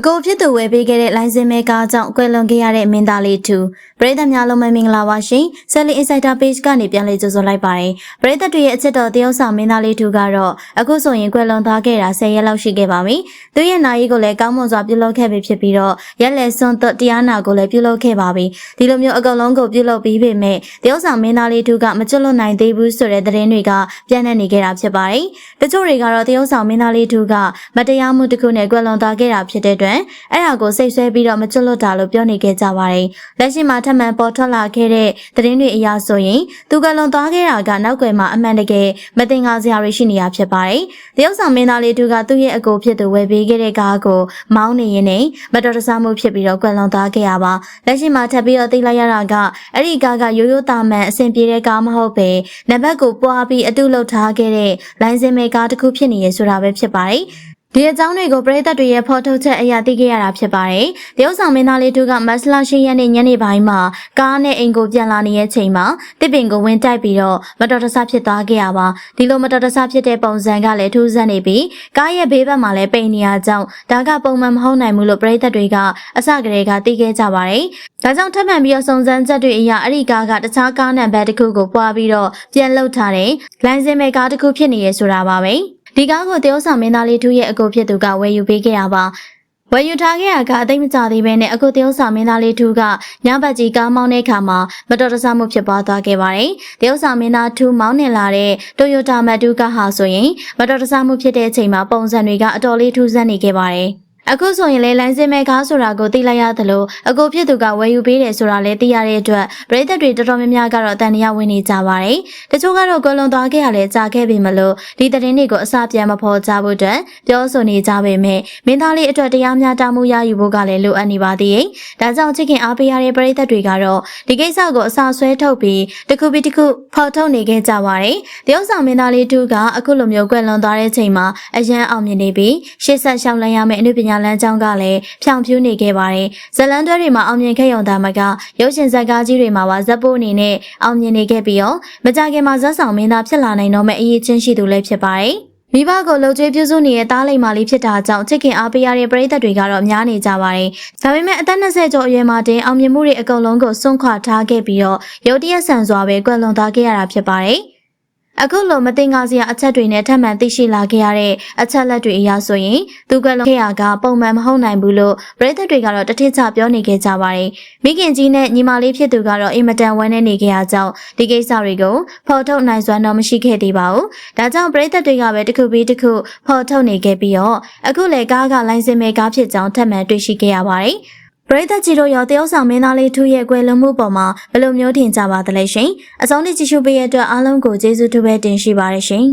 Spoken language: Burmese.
အကိုဖြစ်သူဝယ်ပေးခဲ့တဲ့လိုင်စင်မဲကားကြောင့်ကွယ်လွန်ခဲ့ရတဲ့မင်းသားလေးတူပရိသတ်များလုံးမင်္ဂလာပါရှင်ဆယ်လီ Insider Page ကနေပြန်လည်ကြိုဆိုလိုက်ပါတယ်ပရိသတ်တွေရဲ့အချစ်တော်တယောက်ဆောင်မင်းသားလေးတူကတော့အခုဆိုရင်ကွယ်လွန်သွားခဲ့တာ10ရက်လောက်ရှိခဲ့ပါပြီသူရဲ့နာရီကိုလည်းကောင်းမွန်စွာပြုလုပ်ခဲ့ပြီဖြစ်ပြီးတော့ရက်လက်စွန်းသွတ်တရားနာကိုလည်းပြုလုပ်ခဲ့ပါပြီဒီလိုမျိုးအကောင်လုံးကိုပြုလုပ်ပြီးပေမဲ့တယောက်ဆောင်မင်းသားလေးတူကမကျွတ်လွတ်နိုင်သေးဘူးဆိုတဲ့သတင်းတွေကပြန့်နှံ့နေခဲ့တာဖြစ်ပါတယ်တချို့တွေကတော့တယောက်ဆောင်မင်းသားလေးတူကမတရားမှုတစ်ခုနဲ့ကွယ်လွန်သွားခဲ့တာဖြစ်တဲ့အတွက်အဲ့ဒါကိုစိတ်ဆွဲပြီးတော့မကျွတ်လွတ်တာလို့ပြောနေခဲ့ကြပါတယ်လက်ရှိမှာထပ်မံပေါ်ထွက်လာခဲ့တဲ့သတင်းတွေအရဆိုရင်သူကလွန်သွားခဲ့တာကနောက်ွယ်မှာအမှန်တကယ်မတင်ကားစရာတွေရှိနေတာဖြစ်ပါတယ်တယောက်ဆောင်မင်းသားလေးတူကသူ့ရဲ့အကိုဖြစ်သူဝယ်ပေးခဲ့တဲ့ကားကိုမောင်းနေရင်နဲ့မတော်တဆမှုဖြစ်ပြီးတော့ကွယ်လွန်သွားခဲ့ရပါလက်ရှိမှာထပ်ပြီးတော့သိလိုက်ရတာကအဲ့ဒီကားကရိုးရိုးသားမှန်အဆင်ပြေတဲ့ကားမဟုတ်ပဲနံပါတ်ကိုပွားပြီးအတုလုပ်ထားခဲ့တဲ့လိုင်းစင်မဲကားတစ်ခုဖြစ်နေရဆိုတာပဲဖြစ်ပါတယ် ဒီအကြောင်းတွေကိုပရိသတ်တွေရဲ့ဖော်ထုတ်ချက်အရာသိခဲ့ရတာဖြစ်ပါတယ်။တရုတ်ဆောင်မင်းသားလေးတို့ကမတ်လရှိရက်နေ့ညနေပိုင်းမှာကားနဲ့အိမ်ကိုပြန်လာနေတဲ့ချိန်မှာတစ်ပင်ကိုဝင်တိုက်ပြီးတော့မတော်တဆဖြစ်သွားခဲ့ရပါ။ဒီလိုမတော်တဆဖြစ်တဲ့ပုံစံကလည်းထူးဆန်းနေပြီးကားရဲ့ဘေးဘက်မှာလည်းပိန်နေရကြောင်းဒါကပုံမှန်မဟုတ်နိုင်ဘူးလို့ပရိသတ်တွေကအစကတည်းကသိခဲ့ကြပါတယ်။ဒါကြောင့်ထပ်မံပြီးတော့စုံစမ်းချက်တွေအရအဲ့ဒီကားကတခြားကားနံပါတ်တစ်ခုကိုပွားပြီးတော့ပြန်လှုပ်ထားတဲ့လိုင်းစင်မဲကားတစ်ခုဖြစ်နေရဆိုတာပါပဲ။ ဒီကားကိုတယောဆောင်မင်းသားလေးထုရဲ့အကိုဖြစ်သူကဝယ်ယူပေးခဲ့တာပါဝယ်ယူထားခဲ့ရကအသိမကြသေးဘဲနဲ့အခုတယောဆောင်မင်းသားလေးထုကညဘက်ကြီးကားမောင်းတဲ့အခါမှာမတော်တဆမှုဖြစ်ပွားသွားခဲ့ပါတယ်။တယောဆောင်မင်းသားထုမောင်းနေလာတဲ့ Toyota Mattu ကဟာဆိုရင်မတော်တဆမှုဖြစ်တဲ့အချိန်မှာပုံစံတွေကအတော်လေးထူးဆန်းနေခဲ့ပါတယ်။ အခုဆိုရင်လေလိုင်းစင်မဲ့ကားဆိုတာကိုသိလိုက်ရသလိုအကိုဖြစ်သူကဝယ်ယူပေးတယ်ဆိုတာလည်းသိရတဲ့အတွက်ပရိသတ်တွေတော်တော်များများကတော့တန်တရားဝင်နေကြပါတယ်။တချို့ကတော့ကွယ်လွန်သွားခဲ့ရလဲကြာခဲ့ပြီမလို့ဒီသတင်းတွေကိုအစပြန်မဖော်ကြဖို့အတွက်ပြောဆိုနေကြပေမဲ့မင်းသားလေးအတွက်တရားမျှတမှုရယူဖို့ကလည်းလိုအပ်နေပါသေးတယ်။ဒါကြောင့်ချစ်ခင်အားပေးရတဲ့ပရိသတ်တွေကတော့ဒီကိစ္စကိုအစာဆွဲထုတ်ပြီးတစ်ခုပြီးတစ်ခုဖော်ထုတ်နေခဲ့ကြပါတယ်။တယောက်ဆောင်မင်းသားလေးတူကအခုလိုမျိုးကွယ်လွန်သွားတဲ့ချိန်မှာအရန်အောင်မြင်နေပြီးရှေ့ဆက်ရှောက်လန်းရမယ့်အနုပညာလမ်းကြောင်းကလည်းဖြောင်ဖြူးနေခဲ့ပါတယ်။ဇလန်တွဲတွေမှာအောင်မြင်ခဲ့ရုံသာမကရုပ်ရှင်ဇာတ်ကားကြီးတွေမှာပါဇက်ပိုးအနေနဲ့အောင်မြင်နေခဲ့ပြီးတော့မကြခင်မှာဇက်ဆောင်မင်းသားဖြစ်လာနိုင်တော့မယ့်အရေးချင်းရှိသူလည်းဖြစ်ပါတယ်။မိဘကိုလှုပ်ကြွေးပြုစုနေတဲ့တားလိမ်မာလေးဖြစ်တာကြောင့်ချစ်ခင်အားပေးရတဲ့ပရိသတ်တွေကတော့များနေကြပါတယ်။ဒါပေမဲ့အသက်20ကျော်အရွယ်မှာတင်အောင်မြင်မှုတွေအကုန်လုံးကိုစွန့်ခွာထားခဲ့ပြီးတော့ရုတ်တရက်ဆန်စွာပဲကွယ်လွန်သွားခဲ့ရတာဖြစ်ပါတယ်။ အခုလိုမတင်ကားစရာအချက်တွေနဲ့ထပ်မံသိရှိလာခဲ့ရတဲ့အချက်လက်တွေအရဆိုရင်သူကလုံးခဲ့ရကပုံမှန်မဟုတ်နိုင်ဘူးလို့ပရိသတ်တွေကတော့တထစ်ချပြောနေခဲ့ကြပါတယ်။မိခင်ကြီးနဲ့ညီမလေးဖြစ်သူကတော့အင်မတန်ဝမ်းနည်းနေခဲ့ရကြောင်းဒီကိစ္စတွေကိုဖော်ထုတ်နိုင်စွမ်းတော့မရှိခဲ့သေးပါဘူး။ဒါကြောင့်ပရိသတ်တွေကပဲတစ်ခုပြီးတစ်ခုဖော်ထုတ်နေခဲ့ပြီးတော့အခုလေကားကလိုင်းစင်မဲကားဖြစ်ကြောင်းထပ်မံတွေ့ရှိခဲ့ရပါတယ်။ ပရိသတ်ကြီးတို့ရောတယောက်ဆောင်မင်းသားလေးထူးရဲ့ကွယ်လွန်မှုပေါ်မှာဘယ်လိုမျိုးထင်ကြပါသလဲရှင်အဆုံးထိကြည့်ရှုပေးရတဲ့အတွက်အားလုံးကိုကျေးဇူးတူပဲတင်ရှိပါရရှင်